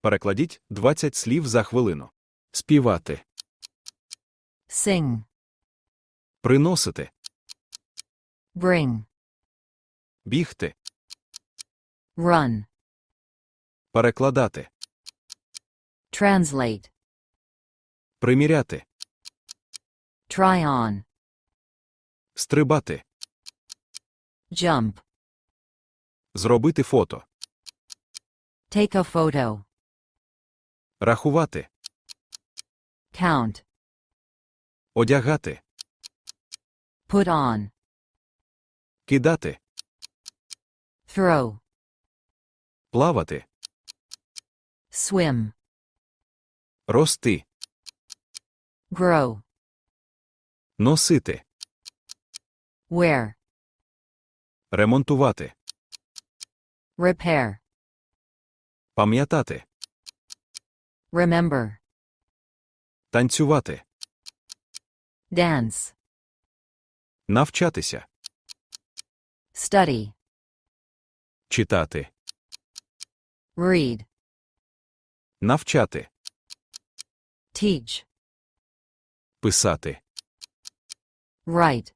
Перекладіть 20 слів за хвилину. Співати. sing, Приносити. bring, Бігти. run, Перекладати. translate, Приміряти. try on, Стрибати. jump, Зробити фото. take a photo, Рахувати. count, Одягати. put on, Кидати. throw, Плавати. swim, Рости. grow, Носити. wear, Ремонтувати. repair, Пам'ятати. remember, Танцювати. dance, Навчатися. study, Читати. read, Навчати. teach, Писати. write,